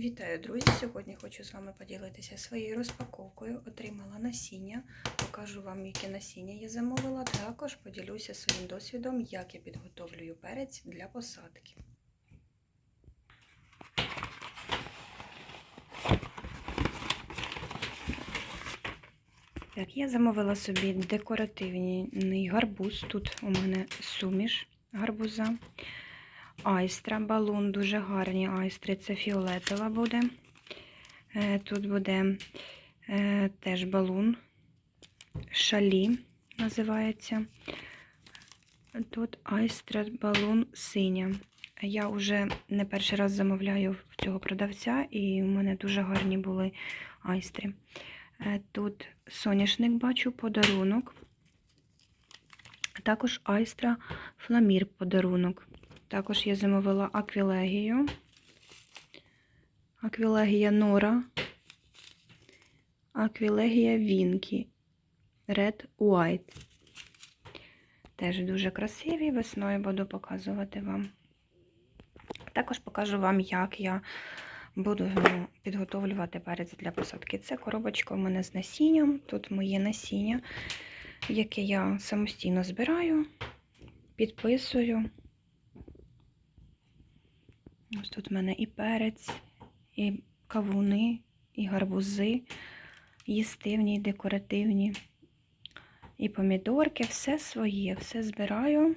Вітаю, друзі! Сьогодні хочу з вами поділитися своєю розпаковкою. Отримала насіння. Покажу вам, яке насіння я замовила. Також поділюся своїм досвідом, як я підготовлюю перець для посадки. Так, я замовила собі декоративний гарбуз. Тут у мене суміш гарбуза. Айстра, балун, дуже гарні айстри. Це фіолетова буде. Е, Тут буде е, теж балун. Шалі називається. Тут айстра балун синя. Я вже не перший раз замовляю в цього продавця, і у мене дуже гарні були айстри. Е, Тут соняшник бачу, подарунок. Також айстра фламір подарунок. Також я замовила аквілегію. Аквілегія Нора. Аквілегія Вінкі. Red White. Теж дуже красиві. Весною буду показувати вам. Також покажу вам, як я буду підготовлювати перець для посадки. Це коробочка у мене з насінням. Тут моє насіння, яке я самостійно збираю, підписую. Ось тут в мене і перець, і кавуни, і гарбузи, їстивні, і декоративні, і помідорки, все своє, все збираю.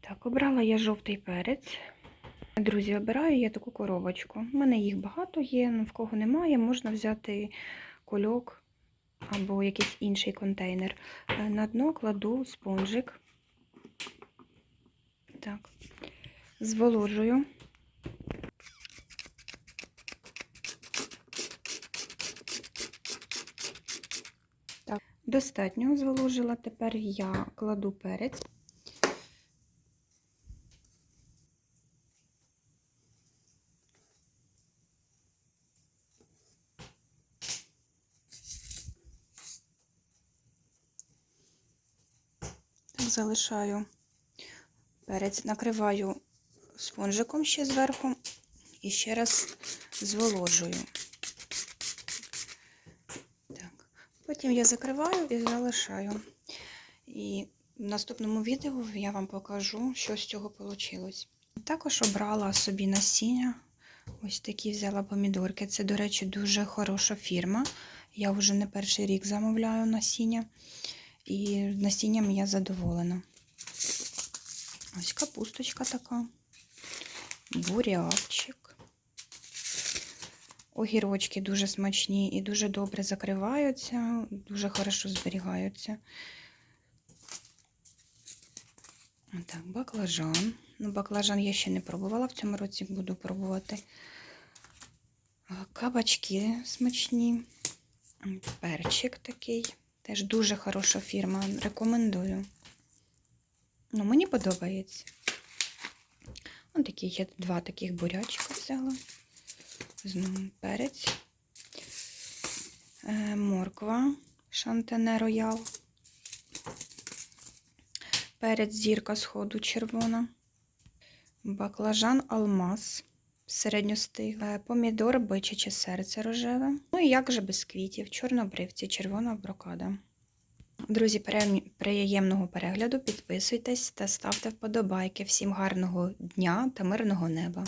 Так, обрала я жовтий перець. Друзі, обираю я таку коробочку. У мене їх багато є, в кого немає, можна взяти кульок або якийсь інший контейнер. На дно кладу спонжик. Так зволожую. Так, достатньо зволожила. Тепер я кладу перець. Залишаю перець, накриваю спонжиком ще зверху і ще раз зволожую. Так. Потім я закриваю і залишаю. І в наступному відео я вам покажу, що з цього вийшло. Також обрала собі насіння. Ось такі взяла помідорки. Це, до речі, дуже хороша фірма. Я вже не перший рік замовляю насіння, і насінням я задоволена. Ось капусточка така бурячик. Огірочки дуже смачні і дуже добре закриваються, дуже хорошо зберігаються. Так, баклажан. Ну, баклажан я ще не пробувала, в цьому році буду пробувати. Кабачки смачні, перчик такий. Теж дуже хороша фірма. Рекомендую. Ну, мені подобається. Ось такі є два таких бурячка взяла. Знову перець, е, морква, шантене роял, перець зірка сходу червона, баклажан алмаз середньостигле, помідор, бичаче серце рожеве. Ну і як же без квітів, чорнобривці, червона брокада. Друзі, приємного перегляду, підписуйтесь та ставте вподобайки. Всім гарного дня та мирного неба!